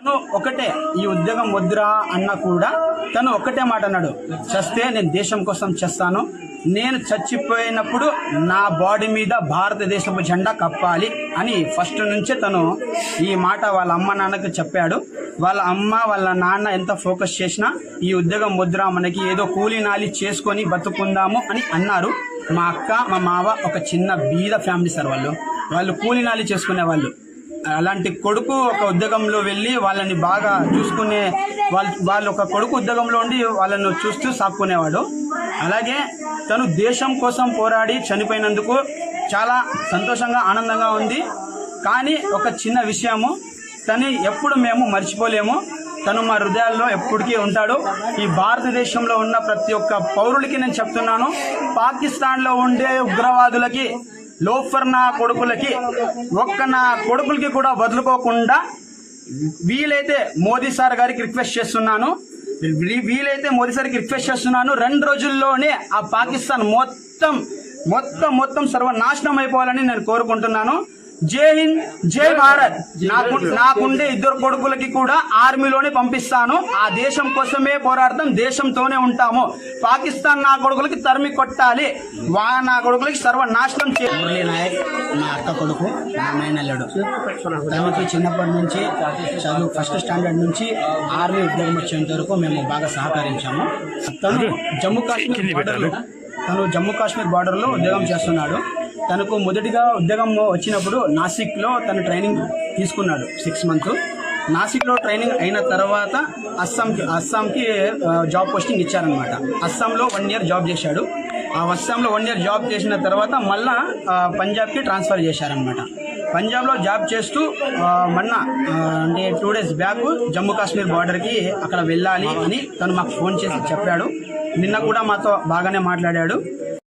తను ఒకటే ఈ ఉద్యోగం వద్దురా అన్న కూడా తను ఒకటే మాట అన్నాడు. చస్తే నేను దేశం కోసం చేస్తాను. నేను చచ్చిపోయినప్పుడు నా బాడీ మీద భారతదేశపు జెండా కప్పాలి అని ఫస్ట్ నుంచే తను ఈ మాట వాళ్ళ అమ్మ నాన్నకి చెప్పాడు. వాళ్ళ అమ్మ వాళ్ళ నాన్న ఎంత ఫోకస్ చేసినా ఈ ఉద్యోగం వద్దురా మనకి ఏదో కూలీ నాలి చేసుకొని బతుకుందాము అని అన్నారు. మా అక్క మా మావ ఒక చిన్న బీద ఫ్యామిలీ సార్ వాళ్ళు. వాళ్ళు కూలీ నాలి చేసుకునే వాళ్ళు అలాంటి కొడుకు ఒక ఉద్యోగంలో వెళ్ళి వాళ్ళని బాగా చూసుకునే వాళ్ళు వాళ్ళు ఒక కొడుకు ఉద్యోగంలో ఉండి వాళ్ళను చూస్తూ సాక్కునేవాడు. అలాగే తను దేశం కోసం పోరాడి చనిపోయినందుకు చాలా సంతోషంగా ఆనందంగా ఉంది. కానీ ఒక చిన్న విషయము తను ఎప్పుడు మేము మర్చిపోలేము. తను మా హృదయాల్లో ఎప్పటికీ ఉంటాడు. ఈ భారతదేశంలో ఉన్న ప్రతి ఒక్క పౌరులకి నేను చెప్తున్నాను పాకిస్తాన్లో ఉండే ఉగ్రవాదులకి లోఫర్ నా కొడుకులకి ఒక్క నా కొడుకులకి కూడా వదులుకోకుండా వీలైతే మోదీ సార్ గారికి రిక్వెస్ట్ చేస్తున్నాను. వీలైతే మోదీ సార్కి రిక్వెస్ట్ చేస్తున్నాను. రెండు రోజుల్లోనే ఆ పాకిస్తాన్ మొత్తం మొత్తం మొత్తం సర్వనాశనం అయిపోవాలని నేను కోరుకుంటున్నాను. జై హింద్ జై భారత్. నాకు నాకుండే ఇద్దరు కొడుకులకి కూడా ఆర్మీలోనే పంపిస్తాను. ఆ దేశం కోసమే పోరాడతాం దేశంతోనే ఉంటాము. పాకిస్తాన్ నా కొడుకులకి తరిమి కొట్టాలి. వా నా కొడుకులకి సర్వనాశనం చే మురళీ నాయక్ మా అక్క కొడుకు మా మేనల్లుడు. తనకి చిన్నప్పటి నుంచి చదువు ఫస్ట్ స్టాండర్డ్ నుంచి ఆర్మీ ఉద్యోగం వచ్చేంత వరకు మేము బాగా సహకరించాము. తను జమ్మూ కాశ్మీర్ బార్డర్లో తను జమ్మూ కాశ్మీర్ బార్డర్లో ఉద్యోగం చేస్తున్నాడు. తనకు మొదటిగా ఉద్యోగం వచ్చినప్పుడు నాసిక్లో తను ట్రైనింగ్ తీసుకున్నాడు సిక్స్ మంత్స్ నాసిక్లో ట్రైనింగ్ అయిన తర్వాత అస్సాంకి అస్సాంకి జాబ్ పోస్టింగ్ ఇచ్చారనమాట అస్సాంలో వన్ ఇయర్ జాబ్ చేశాడు. ఆ అస్సాంలో వన్ ఇయర్ జాబ్ చేసిన తర్వాత మళ్ళా పంజాబ్కి ట్రాన్స్ఫర్ చేశారనమాట పంజాబ్లో జాబ్ చేస్తూ ఆ, మొన్న అంటే two days back Jammu Kashmir బార్డర్కి అక్కడ వెళ్ళాలి అని తను మాకు ఫోన్ చేసి చెప్పాడు. నిన్న కూడా మాతో బాగానే మాట్లాడాడు.